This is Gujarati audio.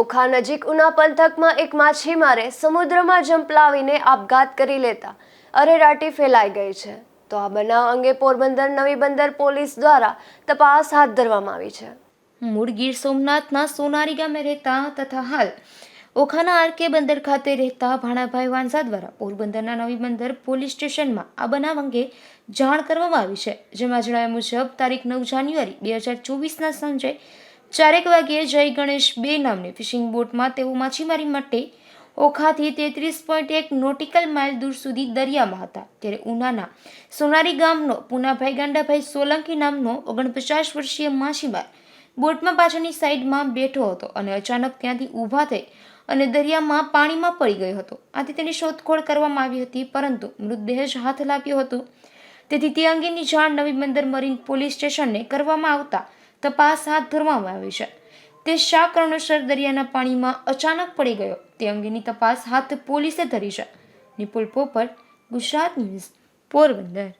ઓખા નજીક ઉના પંથકમાં એક માછીમારે સમુદ્રમાં જંપલાવીને આપઘાત કરી લેતા અરેરાટી ફેલાઈ ગઈ છે. તો આ બનાવ અંગે પોરબંદર નવી બંદર પોલીસ દ્વારા તપાસ હાથ ધરવામાં આવી છે. મૂળ ગીર સોમનાથના સોનારી ગામે રહેતા તથા હાલ ઓખાના આરકે બંદર ખાતે રહેતા ભાણાભાઈ વાંઝા દ્વારા પોરબંદરના નવી બંદર પોલીસ સ્ટેશનમાં આ બનાવ અંગે જાણ કરવામાં આવી છે. જેમાં જણાવ્યા મુજબ, તારીખ નવ જાન્યુઆરી બે હજાર ચોવીસના સાંજે ચારેક વાગ્યે જય ગણેશ બે નામની ફિશિંગ બોટમાં તેઓ માછીમારી માટે ઓખાથી તેત્રીસ પોઈન્ટ એક નોટિકલ માઇલ દૂર સુધી દરિયામાં હતા. ત્યારે ઉનાના સોનારી ગામનો, પુનાભાઈ ગાંડાભાઈ સોલંકી નામનો ઓગણપચાસ વર્ષીય માછીમાર બોટમાં પાછળની સાઈડમાં બેઠો હતો અને અચાનક ત્યાંથી ઊભા થઈ અને દરિયામાં પાણીમાં પડી ગયો હતો. આથી તેની શોધખોળ કરવામાં આવી હતી, પરંતુ મૃતદેહ જ હાથ લાગ્યો હતો. તેથી તે અંગેની જાણ નવી બંદર મરીન પોલીસ સ્ટેશનને કરવામાં આવતા તપાસ હાથ ધરવામાં આવી છે. તે શા કારણોસર દરિયાના પાણીમાં અચાનક પડી ગયો. તે અંગેની તપાસ હાથ પોલીસે ધરી છે. નિપુલ પોપટ, ગુજરાત ન્યૂઝ, પોરબંદર.